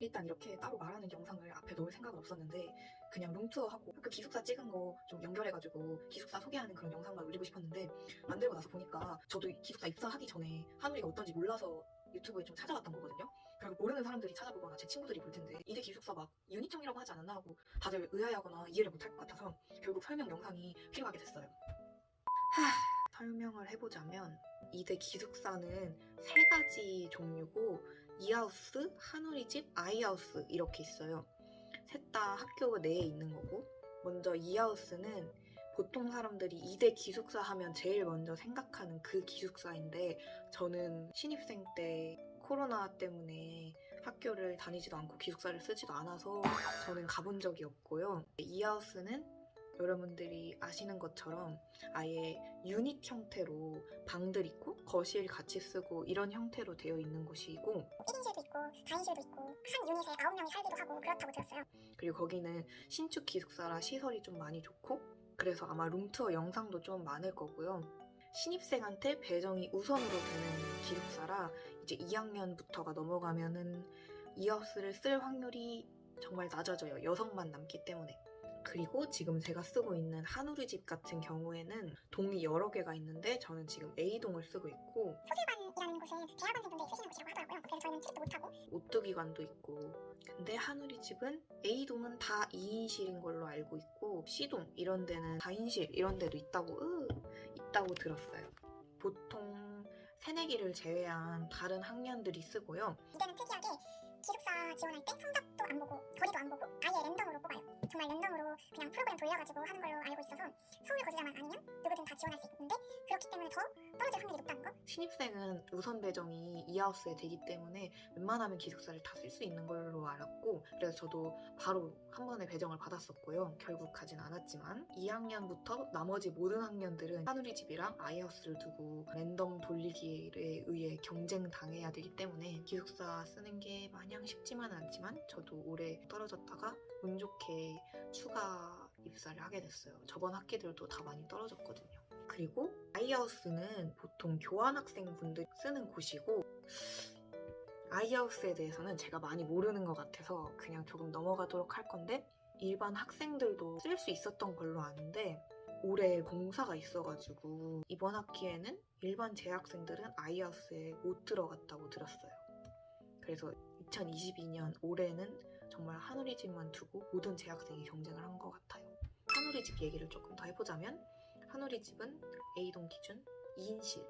일단 이렇게 따로 말하는 영상을 앞에 놓을 생각은 없었는데 그냥 룸투어하고 그 기숙사 찍은 거 좀 연결해가지고 기숙사 소개하는 그런 영상만 올리고 싶었는데 만들고 나서 보니까 저도 기숙사 입사하기 전에 하늘이가 어떤지 몰라서 유튜브에 좀 찾아봤던 거거든요. 그리고 모르는 사람들이 찾아보거나 제 친구들이 볼 텐데 이대 기숙사 막 유니청이라고 하지 않았나 하고 다들 의아해하거나 이해를 못할 것 같아서 결국 설명 영상이 필요하게 됐어요. 하, 설명을 해보자면 이대 기숙사는 세 가지 종류고 이하우스, 한우리집, 아이하우스 이렇게 있어요. 셋 다 학교 내에 있는 거고 먼저 이하우스는 보통 사람들이 이대 기숙사 하면 제일 먼저 생각하는 그 기숙사인데 저는 신입생 때 코로나 때문에 학교를 다니지도 않고 기숙사를 쓰지도 않아서 저는 가본 적이 없고요. 이하우스는 여러분들이 아시는 것처럼 아예 유닛 형태로 방들 있고 거실 같이 쓰고 이런 형태로 되어 있는 곳이고 1인실도 있고 4인실도 있고 한 유닛에 9명이 살기도 하고 그렇다고 들었어요. 그리고 거기는 신축 기숙사라 시설이 좀 많이 좋고 그래서 아마 룸투어 영상도 좀 많을 거고요. 신입생한테 배정이 우선으로 되는 기숙사라 이제 2학년부터가 넘어가면은 이하우스를 쓸 확률이 정말 낮아져요. 여성만 남기 때문에. 그리고 지금 제가 쓰고 있는 한우리 집 같은 경우에는 동이 여러 개가 있는데 저는 지금 A동을 쓰고 있고 소실반이라는 곳은 대학원생분들이 쓰시는 곳이라고 하더라고요. 그래서 저희는 출입도 못하고 오뚜기관도 있고 근데 한우리 집은 A동은 다 2인실인 걸로 알고 있고 C동 이런 데는 4인실 이런 데도 있다고 으, 있다고 들었어요 보통 새내기를 제외한 다른 학년들이 쓰고요 이때는 특이하게 기숙사 지원할 때 성적도 안 보고 거리도 안 보고 아예 랜덤으로 뽑아요. 정말 랜덤으로 그냥 프로그램 돌려가지고 하는 걸로 알고 있어서 서울 거주자만 아니면 누구든 다 지원할 수 있는데 그렇기 때문에 더 떨어질 확률이 높다는 거? 신입생은 우선 배정이 이하우스에 되기 때문에 웬만하면 기숙사를 다 쓸 수 있는 걸로 알았고 그래서 저도 바로 한 번에 배정을 받았었고요 결국 가진 않았지만 2학년부터 나머지 모든 학년들은 한우리 집이랑 아이하우스를 두고 랜덤 돌리기에 의해 경쟁 당해야 되기 때문에 기숙사 쓰는 게 마냥 쉽지만은 않지만 저도 오래 떨어졌다가 운 좋게 추가 입사를 하게 됐어요 저번 학기들도 다 많이 떨어졌거든요 그리고 아이하우스는 보통 교환학생분들 쓰는 곳이고 아이하우스에 대해서는 제가 많이 모르는 것 같아서 그냥 조금 넘어가도록 할 건데 일반 학생들도 쓸 수 있었던 걸로 아는데 올해 공사가 있어가지고 이번 학기에는 일반 재학생들은 아이하우스에 못 들어갔다고 들었어요. 그래서 2022년 올해는 정말 한우리집만 두고 모든 재학생이 경쟁을 한 것 같아요. 한우리집 얘기를 조금 더 해보자면 한우리집은 A동 기준 2인실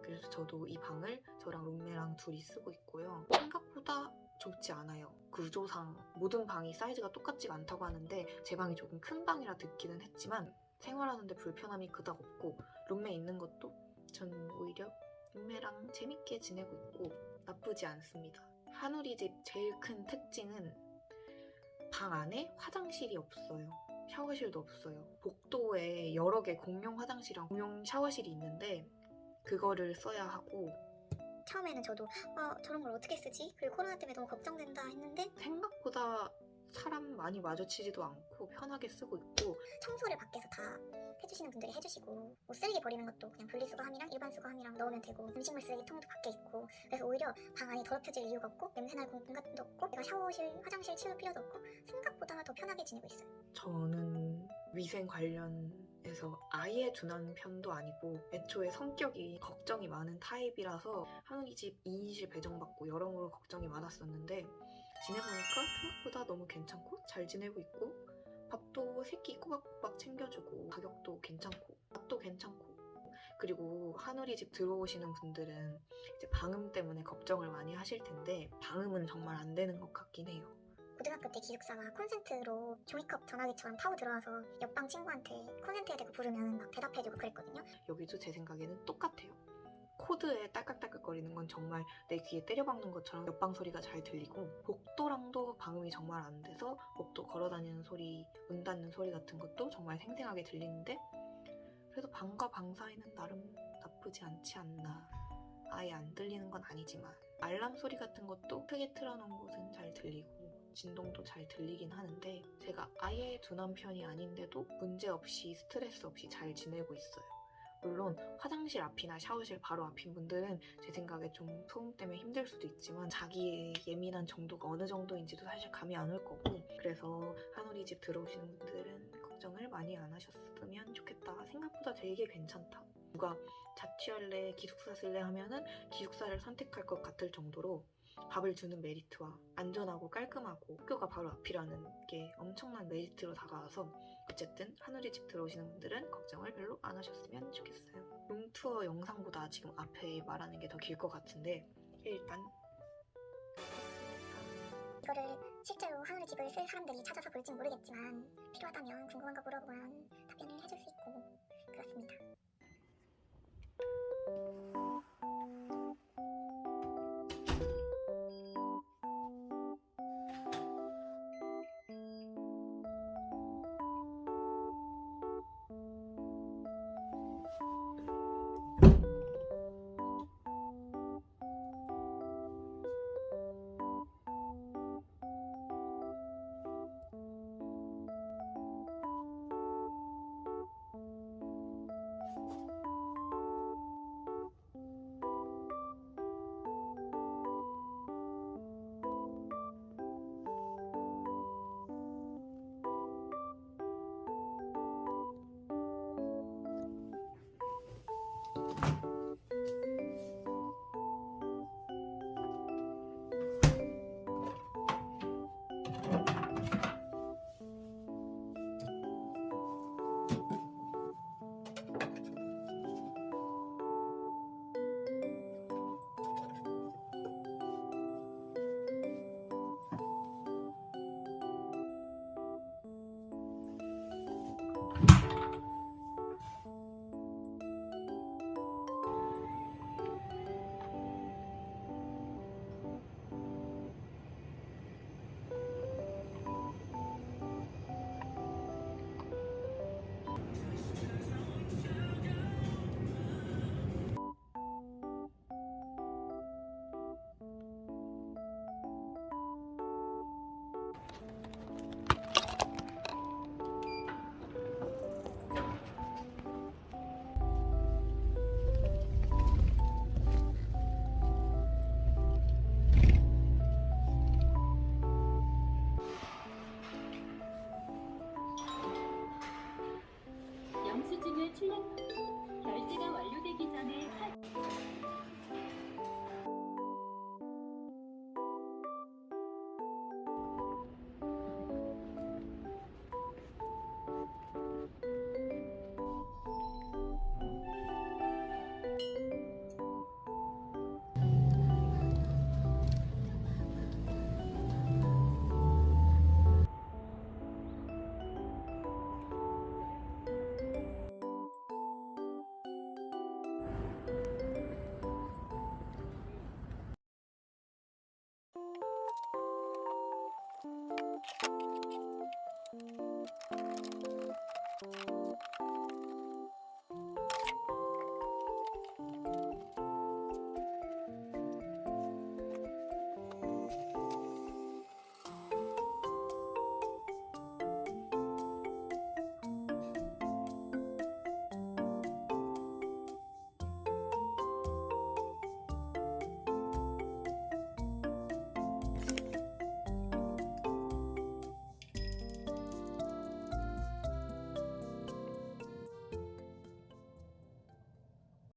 그래서 저도 이 방을 저랑 룸메랑 둘이 쓰고 있고요. 생각보다 좁지 않아요. 구조상 모든 방이 사이즈가 똑같지가 않다고 하는데 제 방이 조금 큰 방이라 듣기는 했지만 생활하는데 불편함이 그닥 없고 룸메 있는 것도 전 오히려 룸메랑 재밌게 지내고 있고 나쁘지 않습니다. 한우리 집 제일 큰 특징은 방 안에 화장실이 없어요. 샤워실도 없어요. 복도에 여러 개 공용 화장실이랑 공용 샤워실이 있는데 그거를 써야 하고 처음에는 저도 아 저런 걸 어떻게 쓰지? 그리고 코로나 때문에 너무 걱정된다 했는데 생각보다 사람 많이 마주치지도 않고 편하게 쓰고 있고 청소를 밖에서 다 해주시는 분들이 해주시고 뭐 쓰레기 버리는 것도 그냥 분리수거함이랑 일반 수거함이랑 넣으면 되고 음식물 쓰레기통도 밖에 있고 그래서 오히려 방 안이 더럽혀질 이유가 없고 냄새날 공간도 없고 내가 샤워실, 화장실 치울 필요도 없고 생각보다 더 편하게 지내고 있어요. 저는 위생 관련해서 아예 둔한 편도 아니고 애초에 성격이 걱정이 많은 타입이라서 한우리 집 2인실 배정받고 여러모로 걱정이 많았었는데 지내보니까 생각보다 너무 괜찮고 잘 지내고 있고 밥도 새끼 꼬박꼬박 챙겨주고 가격도 괜찮고 맛도 괜찮고 그리고 한우리 집 들어오시는 분들은 이제 방음 때문에 걱정을 많이 하실 텐데 방음은 정말 안 되는 것 같긴 해요. 고등학교 때 기숙사가 콘센트로 종이컵 전화기처럼 타고 들어와서 옆방 친구한테 콘센트에 대고 부르면 막 대답해주고 그랬거든요. 여기도 제 생각에는 똑같아요. 코드에 딸깍딸깍거리는 건 정말 내 귀에 때려박는 것처럼 옆방 소리가 잘 들리고 복도랑도 방음이 정말 안 돼서 복도 걸어다니는 소리, 문 닫는 소리 같은 것도 정말 생생하게 들리는데 그래도 방과 방 사이는 나름 나쁘지 않지 않나. 아예 안 들리는 건 아니지만 알람 소리 같은 것도 크게 틀어놓은 곳은 잘 들리고 진동도 잘 들리긴 하는데 제가 아예 둔한 편이 아닌데도 문제 없이 스트레스 없이 잘 지내고 있어요. 물론 화장실 앞이나 샤워실 바로 앞인 분들은 제 생각에 좀 소음 때문에 힘들 수도 있지만 자기의 예민한 정도가 어느 정도인지도 사실 감이 안 올 거고 그래서 한우리 집 들어오시는 분들은 걱정을 많이 안 하셨으면 좋겠다. 생각보다 되게 괜찮다. 누가 자취할래, 기숙사 쓸래 하면은 기숙사를 선택할 것 같을 정도로 밥을 주는 메리트와 안전하고 깔끔하고 학교가 바로 앞이라는 게 엄청난 메리트로 다가와서 어쨌든 하늘이 집 들어오시는 분들은 걱정을 별로 안 하셨으면 좋겠어요. 룸투어 영상보다 지금 앞에 말하는 게 더 길 것 같은데 일단 이거를 실제로 하늘 집을 쓸 사람들이 찾아서 볼진 모르겠지만 필요하다면 궁금한 거 물어보면 답변을 해줄 수 있고 그렇습니다.